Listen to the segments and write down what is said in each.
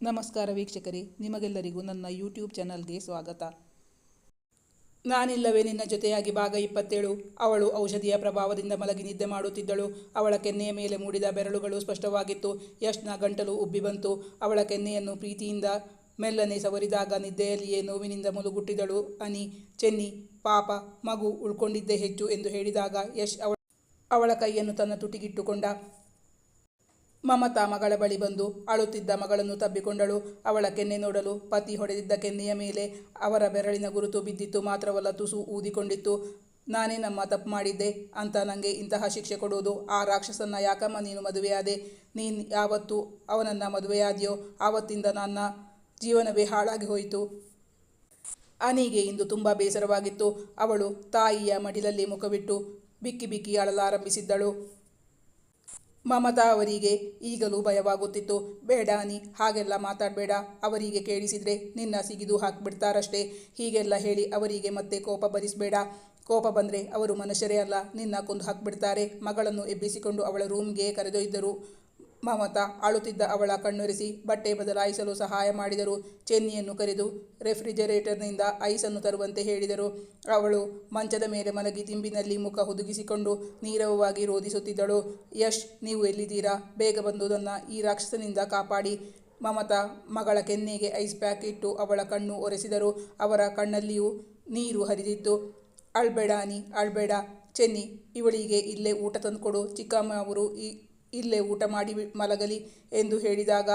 ನಮಸ್ಕಾರ ವೀಕ್ಷಕರೇ, ನಿಮಗೆಲ್ಲರಿಗೂ ನನ್ನ ಯೂಟ್ಯೂಬ್ ಚಾನಲ್ಗೆ ಸ್ವಾಗತ. ನಾನಿಲ್ಲವೇ ನಿನ್ನ ಜೊತೆಯಾಗಿ ಭಾಗ ಇಪ್ಪತ್ತೇಳು. ಅವಳು ಔಷಧಿಯ ಪ್ರಭಾವದಿಂದ ಮಲಗಿ ನಿದ್ದೆ ಮಾಡುತ್ತಿದ್ದಳು. ಅವಳ ಕೆನ್ನೆಯ ಮೇಲೆ ಮೂಡಿದ ಬೆರಳುಗಳು ಸ್ಪಷ್ಟವಾಗಿತ್ತು. ಯಶ್ನ ಗಂಟಲು ಉಬ್ಬಿ ಬಂತು. ಅವಳ ಕೆನ್ನೆಯನ್ನು ಪ್ರೀತಿಯಿಂದ ಮೆಲ್ಲನೆ ಸವರಿದಾಗ ನಿದ್ದೆಯಲ್ಲಿಯೇ ನೋವಿನಿಂದ ಮುಲುಗುಟ್ಟಿದಳು. ಅನಿ, ಚೆನ್ನಿ, ಪಾಪ, ಮಗು ಉಳ್ಕೊಂಡಿದ್ದೇ ಹೆಚ್ಚು ಎಂದು ಹೇಳಿದಾಗ ಯಶ್ ಅವಳ ಕೈಯನ್ನು ತನ್ನ ತುಟಿಗಿಟ್ಟುಕೊಂಡ. ಮಮತಾ ಮಗಳ ಬಳಿ ಬಂದು ಅಳುತ್ತಿದ್ದ ಮಗಳನ್ನು ತಬ್ಬಿಕೊಂಡಳು. ಅವಳ ಕೆನ್ನೆ ನೋಡಲು ಪತಿ ಹೊಡೆದಿದ್ದ ಕೆನ್ನೆಯ ಮೇಲೆ ಅವರ ಬೆರಳಿನ ಗುರುತು ಬಿದ್ದಿತ್ತು. ಮಾತ್ರವಲ್ಲ ತುಸು ಊದಿಕೊಂಡಿತ್ತು. ನಾನೇ ನಮ್ಮ ತಪ್ಪು ಮಾಡಿದ್ದೆ ಅಂತ ನನಗೆ ಇಂತಹ ಶಿಕ್ಷೆ ಕೊಡುವುದು ಆ ರಾಕ್ಷಸನ್ನ ಯಾಕಮ್ಮ ನೀನು ಮದುವೆಯಾದೆ ನೀನು ಯಾವತ್ತು ಅವನನ್ನು ಮದುವೆಯಾದೆಯೋ ಆವತ್ತಿಂದ ನನ್ನ ಜೀವನವೇ ಹಾಳಾಗಿ ಹೋಯಿತು. ಅನಿಗೆ ಇಂದು ತುಂಬ ಬೇಸರವಾಗಿತ್ತು. ಅವಳು ತಾಯಿಯ ಮಡಿಲಲ್ಲಿ ಮುಖವಿಟ್ಟು ಬಿಕ್ಕಿ ಬಿಕ್ಕಿ ಅಳಲಾರಂಭಿಸಿದ್ದಳು. ಮಮತಾ ಅವರಿಗೆ ಈಗಲೂ ಭಯವಾಗುತ್ತಿತ್ತು. ಬೇಡ ನೀ, ಹಾಗೆಲ್ಲ ಮಾತಾಡಬೇಡ. ಅವರಿಗೆ ಕೇಳಿಸಿದ್ರೆ ನಿನ್ನ ಸಿಗಿದು ಹಾಕ್ಬಿಡ್ತಾರಷ್ಟೇ. ಹೀಗೆಲ್ಲ ಹೇಳಿ ಅವರಿಗೆ ಮತ್ತೆ ಕೋಪ ಭರಿಸಬೇಡ ಕೋಪ ಬಂದರೆ ಅವರು ಮನುಷ್ಯರೇ ಅಲ್ಲ. ನಿನ್ನ ಕೊಂದು ಹಾಕ್ಬಿಡ್ತಾರೆ. ಮಗಳನ್ನು ಎಬ್ಬಿಸಿಕೊಂಡು ಅವಳ ರೂಮ್ಗೆ ಕರೆದೊಯ್ದರು. ಮಮತಾ ಅಳುತ್ತಿದ್ದ ಅವಳ ಕಣ್ಣೊರೆಸಿ ಬಟ್ಟೆ ಬದಲಾಯಿಸಲು ಸಹಾಯ ಮಾಡಿದರು. ಚೆನ್ನಿಯನ್ನು ಕರೆದು ರೆಫ್ರಿಜರೇಟರ್ನಿಂದ ಐಸನ್ನು ತರುವಂತೆ ಹೇಳಿದರು. ಅವಳು ಮಂಚದ ಮೇಲೆ ಮಲಗಿ ತಿಂಬಿನಲ್ಲಿ ಮುಖ ಹುದುಗಿಸಿಕೊಂಡು ನೀರವವಾಗಿ ರೋಧಿಸುತ್ತಿದ್ದಳು ಯಶ್, ನೀವು ಎಲ್ಲಿದ್ದೀರಾ? ಬೇಗ ಬಂದುದನ್ನು ಈ ರಾಕ್ಷಸನಿಂದ ಕಾಪಾಡಿ. ಮಮತಾ ಮಗಳ ಕೆನ್ನೆಗೆ ಐಸ್ ಪ್ಯಾಕ್ ಇಟ್ಟು ಅವಳ ಕಣ್ಣು ಒರೆಸಿದರು. ಅವರ ಕಣ್ಣಲ್ಲಿಯೂ ನೀರು ಹರಿದಿತ್ತು. ಅಳ್ಬೇಡ ಅನಿ, ಅಳ್ಬೇಡ. ಚೆನ್ನಿ, ಇವಳಿಗೆ ಇಲ್ಲೇ ಊಟ ತಂದುಕೊಡು. ಚಿಕ್ಕಮ್ಮ ಅವರು ಈ ಇಲ್ಲೇ ಊಟ ಮಾಡಿ ಮಲಗಲಿ ಎಂದು ಹೇಳಿದಾಗ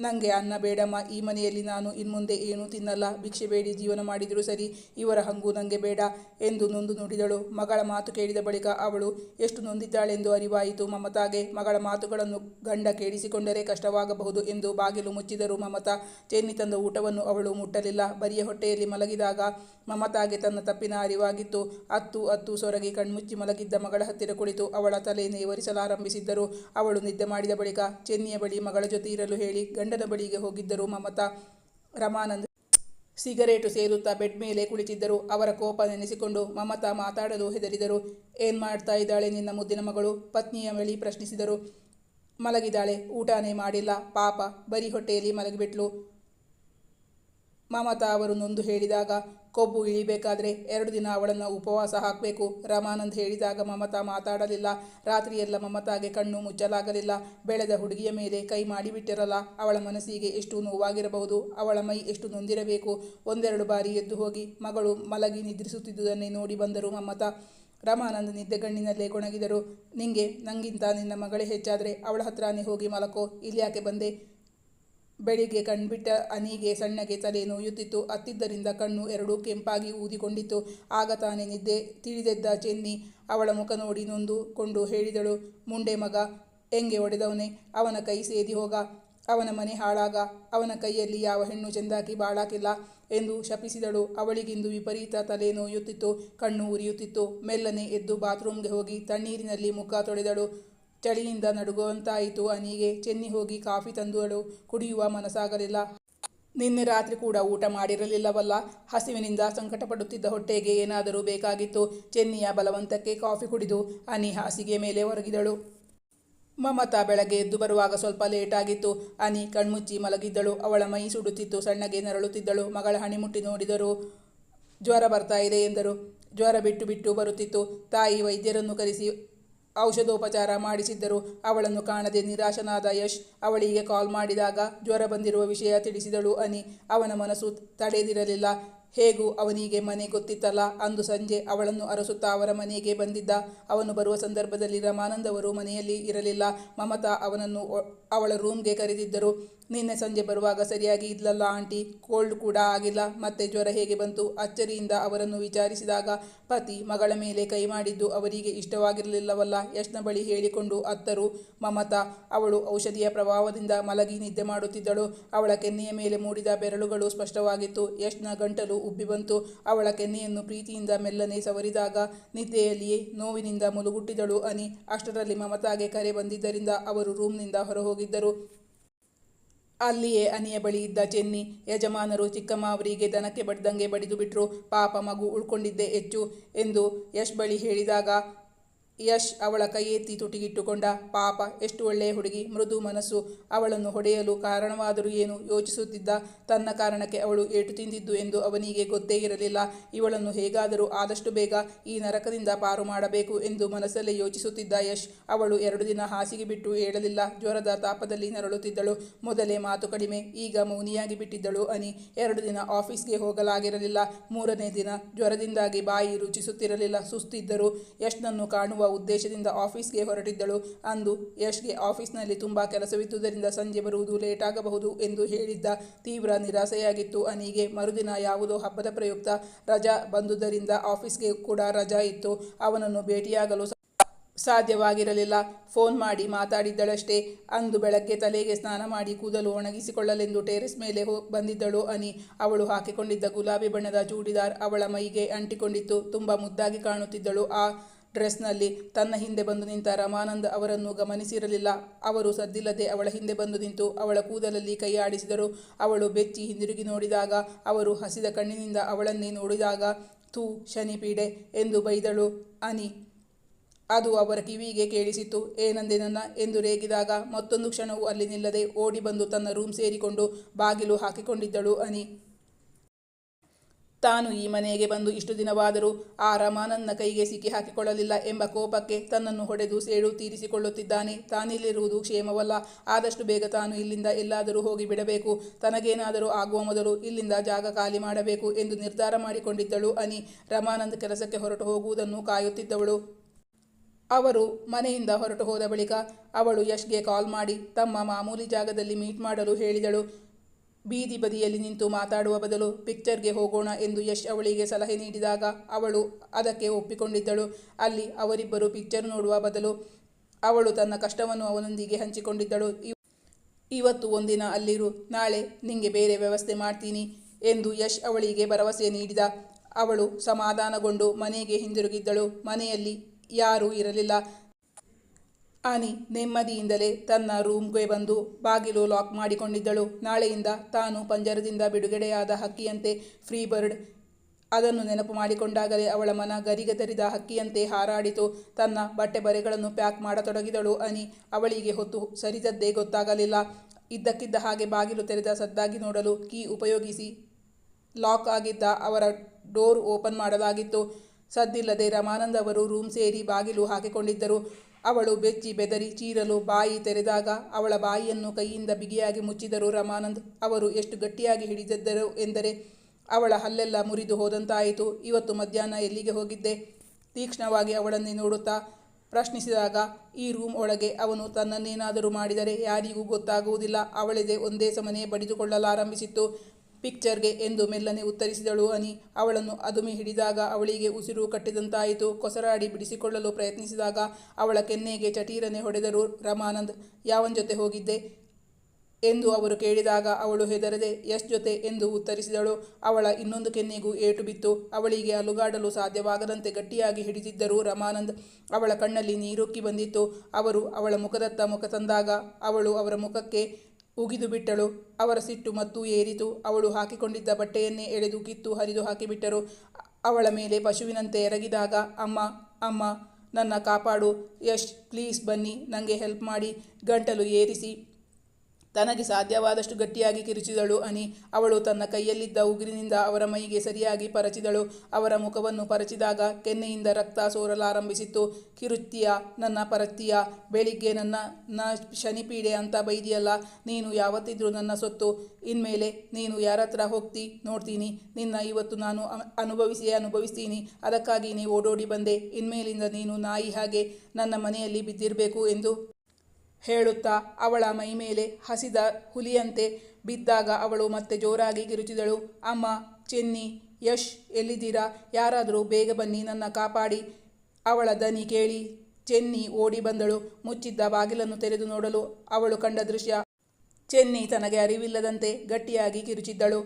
ನನಗೆ ಅನ್ನ ಬೇಡಮ್ಮ, ಈ ಮನೆಯಲ್ಲಿ ನಾನು ಇನ್ಮುಂದೆ ಏನೂ ತಿನ್ನಲ್ಲ. ಭಿಕ್ಷೆ ಬೇಡಿ, ಜೀವನ ಮಾಡಿದರೂ ಸರಿ, ಇವರ ಹಂಗು ನನಗೆ ಬೇಡ ಎಂದು ನೊಂದು ನುಡಿದಳು. ಮಗಳ ಮಾತು ಕೇಳಿದ ಬಳಿಕ ಅವಳು, ಎಷ್ಟು ನೊಂದಿದ್ದಾಳೆಂದು ಅರಿವಾಯಿತು ಮಮತಾಗೆ. ಮಗಳ ಮಾತುಗಳನ್ನು ಗಂಡ ಕೇಳಿಸಿಕೊಂಡರೆ ಕಷ್ಟವಾಗಬಹುದು ಎಂದು ಬಾಗಿಲು ಮುಚ್ಚಿದರು ಮಮತಾ. ಚೆನ್ನಿ ತಂದ ಊಟವನ್ನು ಅವಳು ಮುಟ್ಟಲಿಲ್ಲ. ಬರಿಯ ಹೊಟ್ಟೆಯಲ್ಲಿ ಮಲಗಿದಾಗ ಮಮತಾಗೆ ತನ್ನ ತಪ್ಪಿನ ಅರಿವಾಗಿತ್ತು. ಅತ್ತು ಅತ್ತು ಸೊರಗಿ ಕಣ್ಮುಚ್ಚಿ ಮಲಗಿದ್ದ ಮಗಳ ಹತ್ತಿರ ಕುಳಿತು ಅವಳ ತಲೆಯನ್ನು ನೇವರಿಸಲಾರಂಭಿಸಿದ್ದರು. ಅವಳು ನಿದ್ದೆ ಮಾಡಿದ ಬಳಿಕ ಚೆನ್ನಿಯ ಬಳಿ ಮಗಳ ಜೊತೆ ಇರಲು ಹೇಳಿ ಗಂಡನ ಬಳಿಗೆ ಹೋಗಿದ್ದರು. ಮಮತಾ ರಮಾನಂದ್ ಸಿಗರೇಟು ಸೇರುತ್ತಾ ಬೆಡ್ ಮೇಲೆ ಕುಳಿತಿದ್ದರು. ಅವರ ಕೋಪ ನೆನೆಸಿಕೊಂಡು ಮಮತಾ ಮಾತಾಡಲು ಹೆದರಿದರು. ಏನ್ ಮಾಡ್ತಾ ಇದ್ದಾಳೆ ನಿನ್ನ ಮುದ್ದಿನ ಮಗಳು? ಪತ್ನಿಯ ಬಳಿ ಪ್ರಶ್ನಿಸಿದರು. ಮಲಗಿದಾಳೆ ಊಟನೇ ಮಾಡಿಲ್ಲ. ಪಾಪ ಬರೀ ಹೊಟ್ಟೆಯಲ್ಲಿ ಮಲಗಿಬಿಟ್ಲು. ಮಮತಾ ಅವರು ನೊಂದು ಹೇಳಿದಾಗ ಕೊಬ್ಬು ಇಳಿಬೇಕಾದ್ರೆ ಎರಡು ದಿನ ಅವಳನ್ನು ಉಪವಾಸ ಹಾಕಬೇಕು. ರಮಾನಂದ್ ಹೇಳಿದಾಗ ಮಮತಾ ಮಾತಾಡಲಿಲ್ಲ. ರಾತ್ರಿಯೆಲ್ಲ ಮಮತಾಗೆ ಕಣ್ಣು ಮುಚ್ಚಲಾಗಲಿಲ್ಲ. ಬೆಳೆದ ಹುಡುಗಿಯ ಮೇಲೆ ಕೈ ಮಾಡಿಬಿಟ್ಟಿರಲ್ಲ, ಅವಳ ಮನಸ್ಸಿಗೆ ಎಷ್ಟು ನೋವಾಗಿರಬಹುದು, ಅವಳ ಮೈ ಎಷ್ಟು ನೊಂದಿರಬೇಕು. ಒಂದೆರಡು ಬಾರಿ ಎದ್ದು ಹೋಗಿ ಮಗಳು ಮಲಗಿ ನಿದ್ರಿಸುತ್ತಿದ್ದುದನ್ನೇ ನೋಡಿ ಬಂದರು ಮಮತಾ. ರಮಾನಂದ್ ನಿದ್ದೆಗಣ್ಣಿನಲ್ಲೇ ಗೊಣಗಿದರು. ನಿಂಗೆ, ನಂಗಿಂತ ನಿನ್ನ ಮಗಳೇ ಹೆಚ್ಚಾದರೆ ಅವಳ ಹತ್ರನೇ ಹೋಗಿ ಮಲಕೋ, ಇಲ್ಯಾಕೆ ಬಂದೆ? ಬೆಳಿಗ್ಗೆ ಕಣ್ಬಿಟ್ಟ ಅನಿಗೆ ಸಣ್ಣಗೆ ತಲೆ ನೋಯುತ್ತಿತ್ತು. ಅತ್ತಿದ್ದರಿಂದ ಕಣ್ಣು ಎರಡೂ ಕೆಂಪಾಗಿ ಊದಿಕೊಂಡಿತ್ತು. ಆಗ ತಾನೇ ನಿದ್ದೆ ತಿಳಿದೆದ್ದ ಚೆನ್ನಿ ಅವಳ ಮುಖ ನೋಡಿ ನೊಂದುಕೊಂಡು ಹೇಳಿದಳು, ಮುಂಡೆ ಮಗ, ಹೆಂಗೆ ಒಡೆದವನೇ ಅವನ ಕೈ ಸೇದಿ ಹೋಗ. ಅವನ ಮನೆ ಹಾಳಾಗ. ಅವನ ಕೈಯಲ್ಲಿ ಯಾವ ಹೆಣ್ಣು ಚೆಂದಾಕಿ ಬಾಳಾಕಿಲ್ಲ ಎಂದು ಶಪಿಸಿದಳು. ಅವಳಿಗಿಂದು ವಿಪರೀತ ತಲೆ ನೋಯುತ್ತಿತ್ತು. ಕಣ್ಣು ಉರಿಯುತ್ತಿತ್ತು. ಮೆಲ್ಲನೆ ಎದ್ದು ಬಾತ್ರೂಮ್ಗೆ ಹೋಗಿ ತಣ್ಣೀರಿನಲ್ಲಿ ಮುಖ ತೊಳೆದಳು. ಚಳಿಯಿಂದ ನಡುಗುವಂತಾಯಿತು. ಅನಿಗೆ ಚೆನ್ನಿ ಹೋಗಿ ಕಾಫಿ ತಂದುವಳು. ಕುಡಿಯುವ ಮನಸ್ಸಾಗಲಿಲ್ಲ. ನಿನ್ನೆ ರಾತ್ರಿ ಕೂಡ ಊಟ ಮಾಡಿರಲಿಲ್ಲವಲ್ಲ. ಹಸಿವಿನಿಂದ ಸಂಕಟಪಡುತ್ತಿದ್ದ ಹೊಟ್ಟೆಗೆ ಏನಾದರೂ ಬೇಕಾಗಿತ್ತು. ಚೆನ್ನಿಯ ಬಲವಂತಕ್ಕೆ ಕಾಫಿ ಕುಡಿದು ಅನಿ ಹಾಸಿಗೆ ಮೇಲೆ ಒರಗಿದಳು. ಮಮತಾ ಬೆಳಗ್ಗೆ ಎದ್ದು ಬರುವಾಗ ಸ್ವಲ್ಪ ಲೇಟಾಗಿತ್ತು. ಅನಿ ಕಣ್ಮುಚ್ಚಿ ಮಲಗಿದ್ದಳು. ಅವಳ ಮೈ ಸುಡುತ್ತಿತ್ತು. ಸಣ್ಣಗೆ ನರಳುತ್ತಿದ್ದಳು. ಮಗಳ ಹಣಿಮುಟ್ಟಿ ನೋಡಿದರು ಜ್ವರ ಬರ್ತಾ ಇದೆ ಎಂದರು. ಜ್ವರ ಬಿಟ್ಟು ಬಿಟ್ಟು ಬರುತ್ತಿತ್ತು. ತಾಯಿ ವೈದ್ಯರನ್ನು ಕರೆಸಿ ಔಷಧೋಪಚಾರ ಮಾಡಿಸಿದ್ದರು. ಅವಳನ್ನು ಕಾಣದೆ ನಿರಾಶನಾದ ಯಶ್ ಅವಳಿಗೆ ಕಾಲ್ ಮಾಡಿದಾಗ ಜ್ವರ ಬಂದಿರುವ ವಿಷಯ ತಿಳಿಸಿದಳು ಅನಿ. ಅವನ ಮನಸ್ಸು ತಡೆದಿರಲಿಲ್ಲ. ಹೇಗೂ ಅವನಿಗೆ ಮನೆ ಗೊತ್ತಿತ್ತಲ್ಲ. ಅಂದು ಸಂಜೆ ಅವಳನ್ನು ಅರಸುತ್ತಾ ಅವರ ಮನೆಗೆ ಬಂದಿದ್ದ. ಅವನು ಬರುವ ಸಂದರ್ಭದಲ್ಲಿ ರಮಾನಂದ್ ಅವರು ಮನೆಯಲ್ಲಿ ಇರಲಿಲ್ಲ. ಮಮತಾ ಅವನನ್ನು ಅವಳ ರೂಮ್ಗೆ ಕರೆದಿದ್ದರು. ನಿನ್ನೆ ಸಂಜೆ ಬರುವಾಗ ಸರಿಯಾಗಿ ಇದ್ಲಲ್ಲ ಆಂಟಿ? ಕೋಲ್ಡ್ ಕೂಡ ಆಗಿಲ್ಲ. ಮತ್ತೆ ಜ್ವರ ಹೇಗೆ ಬಂತು? ಅಚ್ಚರಿಯಿಂದ ಅವರನ್ನು ವಿಚಾರಿಸಿದಾಗ ಪತಿ ಮಗಳ ಮೇಲೆ ಕೈ ಮಾಡಿದ್ದು ಅವರಿಗೆ ಇಷ್ಟವಾಗಿರಲಿಲ್ಲವಲ್ಲ. ಯಶ್ನ ಬಳಿ ಹೇಳಿಕೊಂಡು ಅತ್ತರು, ಮಮತಾ, ಅವಳು ಔಷಧಿಯ ಪ್ರಭಾವದಿಂದ ಮಲಗಿ ನಿದ್ದೆ ಮಾಡುತ್ತಿದ್ದಳು. ಅವಳ ಕೆನ್ನೆಯ ಮೇಲೆ ಮೂಡಿದ ಬೆರಳುಗಳು ಸ್ಪಷ್ಟವಾಗಿತ್ತು. ಯಶ್ನ ಗಂಟಲು ಉಬ್ಬಿ ಬಂತು. ಅವಳ ಕೆನ್ನೆಯನ್ನು ಪ್ರೀತಿಯಿಂದ ಮೆಲ್ಲನೆ ಸವರಿದಾಗ ನಿದ್ದೆಯಲ್ಲಿಯೇ ನೋವಿನಿಂದ ಮುಲುಗುಟ್ಟಿದಳು ಅನಿ. ಅಷ್ಟರಲ್ಲಿ ಮಮತಾಗೆ ಕರೆ ಬಂದಿದ್ದರಿಂದ ಅವರು ರೂಮ್ನಿಂದ ಹೊರಹೋಗಿದ್ದರು. ಅಲ್ಲಿಯೇ ಅನಿಯ ಬಳಿ ಇದ್ದ ಚೆನ್ನಿ, ಯಜಮಾನರು ಚಿಕ್ಕಮ್ಮ ಅವರಿಗೆ ದನಕ್ಕೆ ಬಡ್ದಂಗೆ ಬಡಿದು ಬಿಟ್ರು, ಪಾಪ ಮಗು ಉಳ್ಕೊಂಡಿದ್ದೆ ಹೆಚ್ಚು ಎಂದು ಯಶ್ ಬಳಿ ಹೇಳಿದಾಗ ಯಶ್ ಅವಳ ಕೈ ಎತ್ತಿ ತುಟಿಗಿಟ್ಟುಕೊಂಡ, ಪಾಪ, ಎಷ್ಟು ಒಳ್ಳೆಯ ಹುಡುಗಿ, ಮೃದು ಮನಸ್ಸು, ಅವಳನ್ನು ಹೊಡೆಯಲು ಕಾರಣವಾದರೂ ಏನು ಯೋಚಿಸುತ್ತಿದ್ದ? ತನ್ನ ಕಾರಣಕ್ಕೆ ಅವಳು ಏಟು ತಿಂದಿದ್ದು ಎಂದು ಅವನಿಗೆ ಗೊತ್ತೇ ಇರಲಿಲ್ಲ. ಇವಳನ್ನು ಹೇಗಾದರೂ ಆದಷ್ಟು ಬೇಗ ಈ ನರಕದಿಂದ ಪಾರು ಮಾಡಬೇಕು ಎಂದು ಮನಸ್ಸಲ್ಲೇ ಯೋಚಿಸುತ್ತಿದ್ದ ಯಶ್, ಅವಳು ಎರಡು ದಿನ ಹಾಸಿಗೆ ಬಿಟ್ಟು ಏಳಲಿಲ್ಲ. ಜ್ವರದ ತಾಪದಲ್ಲಿ ನರಳುತ್ತಿದ್ದಳು. ಮೊದಲೇ ಮಾತು ಕಡಿಮೆ, ಈಗ ಮೌನಿಯಾಗಿ ಬಿಟ್ಟಿದ್ದಳು ಅನಿ. ಎರಡು ದಿನ ಆಫೀಸ್ಗೆ ಹೋಗಲಾಗಿರಲಿಲ್ಲ. ಮೂರನೇ ದಿನ ಜ್ವರದಿಂದಾಗಿ ಬಾಯಿ ರುಚಿಸುತ್ತಿರಲಿಲ್ಲ. ಸುಸ್ತಿದ್ದರು. ಯಶ್ನನ್ನು ಕಾಣುವ ಉದ್ದೇಶದಿಂದ ಆಫೀಸ್ಗೆ ಹೊರಟಿದ್ದಳು. ಅಂದು ಯಶ್ಗೆ ಆಫೀಸ್ನಲ್ಲಿ ತುಂಬ ಕೆಲಸವಿದ್ದುದರಿಂದ ಸಂಜೆ ಬರುವುದು ಲೇಟ್ ಆಗಬಹುದು ಎಂದು ಹೇಳಿದ್ದ ತೀವ್ರ ನಿರಾಸೆಯಾಗಿತ್ತು ಅನಿಗೆ. ಮರುದಿನ ಯಾವುದೋ ಹಬ್ಬದ ಪ್ರಯುಕ್ತ ರಜಾ ಬಂದುದರಿಂದ ಆಫೀಸ್ಗೆ ಕೂಡ ರಜಾ ಇತ್ತು. ಅವನನ್ನು ಭೇಟಿಯಾಗಲು ಸಾಧ್ಯವಾಗಿರಲಿಲ್ಲ. ಫೋನ್ ಮಾಡಿ ಮಾತಾಡಿದ್ದಳಷ್ಟೇ. ಅಂದು ಬೆಳಗ್ಗೆ ತಲೆಗೆ ಸ್ನಾನ ಮಾಡಿ ಕೂದಲು ಒಣಗಿಸಿಕೊಳ್ಳಲೆಂದು ಟೆರೆಸ್ ಮೇಲೆ ಹೋ ಬಂದಿದ್ದಳು ಅನಿ. ಅವಳು ಹಾಕಿಕೊಂಡಿದ್ದ ಗುಲಾಬಿ ಬಣ್ಣದ ಚೂಡಿದಾರ್ ಅವಳ ಮೈಗೆ ಅಂಟಿಕೊಂಡಿತ್ತು. ತುಂಬ ಮುದ್ದಾಗಿ ಕಾಣುತ್ತಿದ್ದಳು. ಆ ಡ್ರೆಸ್ನಲ್ಲಿ ತನ್ನ ಹಿಂದೆ ಬಂದು ನಿಂತ ರಮಾನಂದ್ ಅವರನ್ನು ಗಮನಿಸಿರಲಿಲ್ಲ. ಅವರು ಸದ್ದಿಲ್ಲದೆ ಅವಳ ಹಿಂದೆ ಬಂದು ನಿಂತು ಅವಳ ಕೂದಲಲ್ಲಿ ಕೈ ಆಡಿಸಿದರು. ಅವಳು ಬೆಚ್ಚಿ ಹಿಂದಿರುಗಿ ನೋಡಿದಾಗ, ಅವರು ಹಸಿದ ಕಣ್ಣಿನಿಂದ ಅವಳನ್ನೇ ನೋಡಿದಾಗ, ಥೂ ಶನಿಪೀಡೆ ಎಂದು ಬೈದಳು. ಅನಿ, ಅದು ಅವರ ಕಿವಿಗೆ ಕೇಳಿಸಿತು ಏನಂದೆ ನನ್ನ ಎಂದು ರೇಗಿದಾಗ, ಮತ್ತೊಂದು ಕ್ಷಣವೂ ಅಲ್ಲಿ ನಿಲ್ಲದೆ ಓಡಿ ಬಂದು ತನ್ನ ರೂಮ್ ಸೇರಿಕೊಂಡು ಬಾಗಿಲು ಹಾಕಿಕೊಂಡಿದ್ದಳು ಅನಿ. ತಾನು ಈ ಮನೆಗೆ ಬಂದು ಇಷ್ಟು ದಿನವಾದರೂ ಆ ರಮಾನನ್ನ ಕೈಗೆ ಸಿಕ್ಕಿ ಹಾಕಿಕೊಳ್ಳಲಿಲ್ಲ ಎಂಬ ಕೋಪಕ್ಕೆ ತನ್ನನ್ನು ಹೊಡೆದು ಸೇಡು ತೀರಿಸಿಕೊಳ್ಳುತ್ತಿದ್ದಾನೆ. ತಾನಿಲ್ಲಿರುವುದು ಕ್ಷೇಮವಲ್ಲ. ಆದಷ್ಟು ಬೇಗ ತಾನು ಇಲ್ಲಿಂದ ಎಲ್ಲಾದರೂ ಹೋಗಿ ಬಿಡಬೇಕು. ತನಗೇನಾದರೂ ಆಗುವ ಮೊದಲು ಇಲ್ಲಿಂದ ಜಾಗ ಖಾಲಿ ಮಾಡಬೇಕು ಎಂದು ನಿರ್ಧಾರ ಮಾಡಿಕೊಂಡಿದ್ದಳು ಅನಿ. ರಮಾನಂದ್ ಕೆಲಸಕ್ಕೆ ಹೊರಟು ಹೋಗುವುದನ್ನು ಕಾಯುತ್ತಿದ್ದವಳು. ಅವರು ಮನೆಯಿಂದ ಹೊರಟು ಹೋದ ಬಳಿಕ ಅವಳು ಯಶ್ಗೆ ಕಾಲ್ ಮಾಡಿ ತಮ್ಮ ಮಾಮೂಲಿ ಜಾಗದಲ್ಲಿ ಮೀಟ್ ಮಾಡಲು ಹೇಳಿದಳು. ಬೀದಿ ಬದಿಯಲ್ಲಿ ನಿಂತು ಮಾತಾಡುವ ಬದಲು ಪಿಕ್ಚರ್ಗೆ ಹೋಗೋಣ ಎಂದು ಯಶ್ ಅವಳಿಗೆ ಸಲಹೆ ನೀಡಿದಾಗ ಅವಳು ಅದಕ್ಕೆ ಒಪ್ಪಿಕೊಂಡಿದ್ದಳು. ಅಲ್ಲಿ ಅವರಿಬ್ಬರು ಪಿಕ್ಚರ್ ನೋಡುವ ಬದಲು ಅವಳು ತನ್ನ ಕಷ್ಟವನ್ನು ಅವನೊಂದಿಗೆ ಹಂಚಿಕೊಂಡಿದ್ದಳು. ಇವ್- ಇವತ್ತು ಒಂದಿನ ಅಲ್ಲಿರು, ನಾಳೆ ನಿಂಗೆ ಬೇರೆ ವ್ಯವಸ್ಥೆ ಮಾಡ್ತೀನಿ ಎಂದು ಯಶ್ ಅವಳಿಗೆ ಭರವಸೆ ನೀಡಿದ. ಅವಳು ಸಮಾಧಾನಗೊಂಡು ಮನೆಗೆ ಹಿಂದಿರುಗಿದ್ದಳು. ಮನೆಯಲ್ಲಿ ಯಾರೂ ಇರಲಿಲ್ಲ. ಆನಿ ನೆಮ್ಮದಿಯಿಂದಲೇ ತನ್ನ ರೂಮ್ಗೆ ಬಂದು ಬಾಗಿಲು ಲಾಕ್ ಮಾಡಿಕೊಂಡಿದ್ದಳು. ನಾಳೆಯಿಂದ ತಾನು ಪಂಜರದಿಂದ ಬಿಡುಗಡೆಯಾದ ಹಕ್ಕಿಯಂತೆ ಫ್ರೀ ಬರ್ಡ್ ಅದನ್ನು ನೆನಪು ಮಾಡಿಕೊಂಡಾಗಲೇ ಅವಳ ಮನ ಗರಿಗೆದರಿದ ಹಕ್ಕಿಯಂತೆ ಹಾರಾಡಿತು. ತನ್ನ ಬಟ್ಟೆ ಬರೆಗಳನ್ನು ಪ್ಯಾಕ್ ಮಾಡತೊಡಗಿದಳು ಅನಿ. ಅವಳಿಗೆ ಹೊತ್ತು ಸರಿದದ್ದೇ ಗೊತ್ತಾಗಲಿಲ್ಲ. ಇದ್ದಕ್ಕಿದ್ದ ಹಾಗೆ ಬಾಗಿಲು ತೆರೆದ ಸದ್ದಾಗಿ ನೋಡಲು ಕೀ ಉಪಯೋಗಿಸಿ ಲಾಕ್ ಆಗಿದ್ದ ಅವರ ಡೋರ್ ಓಪನ್ ಮಾಡಲಾಗಿತ್ತು. ಸದ್ದಿಲ್ಲದೆ ರಮಾನಂದ್ ಅವರು ರೂಮ್ ಸೇರಿ ಬಾಗಿಲು ಹಾಕಿಕೊಂಡಿದ್ದರು. ಅವಳು ಬೆಚ್ಚಿ ಬೆದರಿ ಚೀರಲು ಬಾಯಿ ತೆರೆದಾಗ ಅವಳ ಬಾಯಿಯನ್ನು ಕೈಯಿಂದ ಬಿಗಿಯಾಗಿ ಮುಚ್ಚಿದರು ರಮಾನಂದ್. ಅವರು ಎಷ್ಟು ಗಟ್ಟಿಯಾಗಿ ಹಿಡಿದಿದ್ದರು ಎಂದರೆ ಅವಳ ಹಲ್ಲೆಲ್ಲ ಮುರಿದು ಹೋದಂತಾಯಿತು. ಇವತ್ತು ಮಧ್ಯಾಹ್ನ ಎಲ್ಲಿಗೆ ಹೋಗಿದ್ದೆ? ತೀಕ್ಷ್ಣವಾಗಿ ಅವಳನ್ನೇ ನೋಡುತ್ತಾ ಪ್ರಶ್ನಿಸಿದಾಗ ಈ ರೂಮ್ ಒಳಗೆ ಅವನು ತನ್ನನ್ನೇನಾದರೂ ಮಾಡಿದರೆ ಯಾರಿಗೂ ಗೊತ್ತಾಗುವುದಿಲ್ಲ. ಅವಳಿದೆ ಒಂದೇ ಸಮನೆ ಬಡಿದುಕೊಳ್ಳಲಾರಂಭಿಸಿತ್ತು. ಪಿಕ್ಚರ್ಗೆ ಎಂದು ಮೆಲ್ಲನೆ ಉತ್ತರಿಸಿದಳು ಅನಿ ಅವಳನ್ನು ಅದುಮೆ ಹಿಡಿದಾಗ ಅವಳಿಗೆ ಉಸಿರು ಕಟ್ಟಿದಂತಾಯಿತು. ಕೊಸರಾಡಿ ಬಿಡಿಸಿಕೊಳ್ಳಲು ಪ್ರಯತ್ನಿಸಿದಾಗ ಅವಳ ಕೆನ್ನೆಗೆ ಚಟೀರನೆ ಹೊಡೆದರು ರಮಾನಂದ್. ಯಾವನ ಜೊತೆ ಹೋಗಿದ್ದೆ? ಎಂದು ಅವರು ಕೇಳಿದಾಗ ಅವಳು ಹೆದರದೆ ಎಸ್ ಜೊತೆ ಎಂದು ಉತ್ತರಿಸಿದಳು. ಅವಳ ಇನ್ನೊಂದು ಕೆನ್ನೆಗೂ ಏಟು ಬಿತ್ತು. ಅವಳಿಗೆ ಅಲುಗಾಡಲು ಸಾಧ್ಯವಾಗದಂತೆ ಗಟ್ಟಿಯಾಗಿ ಹಿಡಿದಿದ್ದರು ರಮಾನಂದ್. ಅವಳ ಕಣ್ಣಲ್ಲಿ ನೀರುಕ್ಕಿ ಬಂದಿತ್ತು. ಅವರು ಅವಳ ಮುಖದತ್ತ ಮುಖ ತಂದಾಗ ಅವಳು ಅವರ ಮುಖಕ್ಕೆ ಉಗಿದು ಬಿಟ್ಟಳು. ಅವರ ಸಿಟ್ಟು ಮತ್ತೂ ಏರಿತು. ಅವಳು ಹಾಕಿಕೊಂಡಿದ್ದ ಬಟ್ಟೆಯನ್ನೇ ಎಳೆದು ಕಿತ್ತು ಹರಿದು ಹಾಕಿಬಿಟ್ಟರು. ಅವಳ ಮೇಲೆ ಪಶುವಿನಂತೆ ಎರಗಿದಾಗ, ಅಮ್ಮ ಅಮ್ಮ, ನನ್ನ ಕಾಪಾಡು. ಯಶ್, ಪ್ಲೀಸ್ ಬನ್ನಿ. ನನಗೆ ಹೆಲ್ಪ್ ಮಾಡಿ. ಗಂಟಲು ಏರಿಸಿ. ತನಗೆ ಸಾಧ್ಯವಾದಷ್ಟು ಗಟ್ಟಿಯಾಗಿ ಕಿರುಚಿದಳು ಅನಿ ಅವಳು ತನ್ನ ಕೈಯಲ್ಲಿದ್ದ ಉಗುರಿನಿಂದ ಅವರ ಮೈಗೆ ಸರಿಯಾಗಿ ಪರಚಿದಳು. ಅವರ ಮುಖವನ್ನು ಪರಚಿದಾಗ ಕೆನ್ನೆಯಿಂದ ರಕ್ತ ಸೋರಲಾರಂಭಿಸಿತ್ತು. ಕಿರುತ್ತೀಯ, ನನ್ನ ಪರತ್ತೀಯ, ಬೆಳಿಗ್ಗೆ ನನ್ನ ನ ಶನಿಪೀಡೆ ಅಂತ ಬೈದಿಯಲ್ಲ, ನೀನು ಯಾವತ್ತಿದ್ರೂ ನನ್ನ ಸೊತ್ತು. ಇನ್ಮೇಲೆ ನೀನು ಯಾರತ್ರ ಹೋಗ್ತಿ, ನೋಡ್ತೀನಿ. ನಿನ್ನ ಇವತ್ತು ನಾನು ಅನುಭವಿಸಿಯೇ ಅನುಭವಿಸ್ತೀನಿ. ಅದಕ್ಕಾಗಿ ನೀವು ಓಡೋಡಿ ಬಂದೆ. ಇನ್ಮೇಲಿಂದ ನೀನು ನಾಯಿ ಹಾಗೆ ನನ್ನ ಮನೆಯಲ್ಲಿ ಬಿದ್ದಿರಬೇಕು ಎಂದು ಹೇಳುತ್ತಾ ಅವಳ ಮೈಮೇಲೆ ಹಸಿದ ಹುಲಿಯಂತೆ ಬಿದ್ದಾಗ ಅವಳು ಮತ್ತೆ ಜೋರಾಗಿ ಕಿರುಚಿದಳು. ಅಮ್ಮ, ಚೆನ್ನಿ, ಯಶ್, ಎಲ್ಲಿದ್ದೀರಾ? ಯಾರಾದರೂ ಬೇಗ ಬನ್ನಿ, ನನ್ನ ಕಾಪಾಡಿ. ಅವಳ ದನಿ ಕೇಳಿ ಚೆನ್ನಿ ಓಡಿ ಬಂದಳು. ಮುಚ್ಚಿದ್ದ ಬಾಗಿಲನ್ನು ತೆರೆದು ನೋಡಲು ಅವಳು ಕಂಡ ದೃಶ್ಯ. ಚೆನ್ನಿ ತನಗೆ ಅರಿವಿಲ್ಲದಂತೆ ಗಟ್ಟಿಯಾಗಿ ಕಿರುಚಿದ್ದಳು.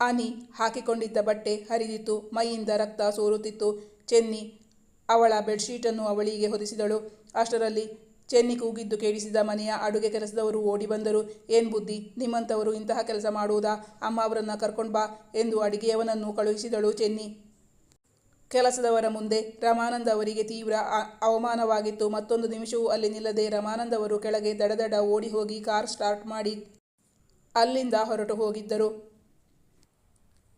ಅನಿ ಹಾಕಿಕೊಂಡಿದ್ದ ಬಟ್ಟೆ ಹರಿದಿತ್ತು. ಮೈಯಿಂದ ರಕ್ತ ಸೋರುತ್ತಿತ್ತು. ಚೆನ್ನಿ ಅವಳ ಬೆಡ್ಶೀಟನ್ನು ಅವಳಿಗೆ ಹೊದಿಸಿದಳು. ಅಷ್ಟರಲ್ಲಿ ಚೆನ್ನಿ ಕೂಗಿದ್ದು ಕೇಳಿಸಿದ ಮನೆಯ ಅಡುಗೆ ಕೆಲಸದವರು ಓಡಿ ಬಂದರು. ಏನ್ ಬುದ್ಧಿ? ನಿಮ್ಮಂಥವರು ಇಂತಹ ಕೆಲಸ ಮಾಡುವುದಾ? ಅಮ್ಮ ಅವರನ್ನು ಕರ್ಕೊಂಡು ಬಾ ಎಂದು ಅಡುಗೆಯವನನ್ನು ಕಳುಹಿಸಿದಳು ಚೆನ್ನಿ. ಕೆಲಸದವರ ಮುಂದೆ ರಮಾನಂದ ಅವರಿಗೆ ತೀವ್ರ ಅವಮಾನವಾಗಿತ್ತು. ಮತ್ತೊಂದು ನಿಮಿಷವೂ ಅಲ್ಲಿ ನಿಲ್ಲದೆ ರಮಾನಂದ ಅವರು ಕೆಳಗೆ ದಡದಡ ಓಡಿ ಹೋಗಿ ಕಾರ್ ಸ್ಟಾರ್ಟ್ ಮಾಡಿ ಅಲ್ಲಿಂದ ಹೊರಟು ಹೋಗಿದ್ದರು.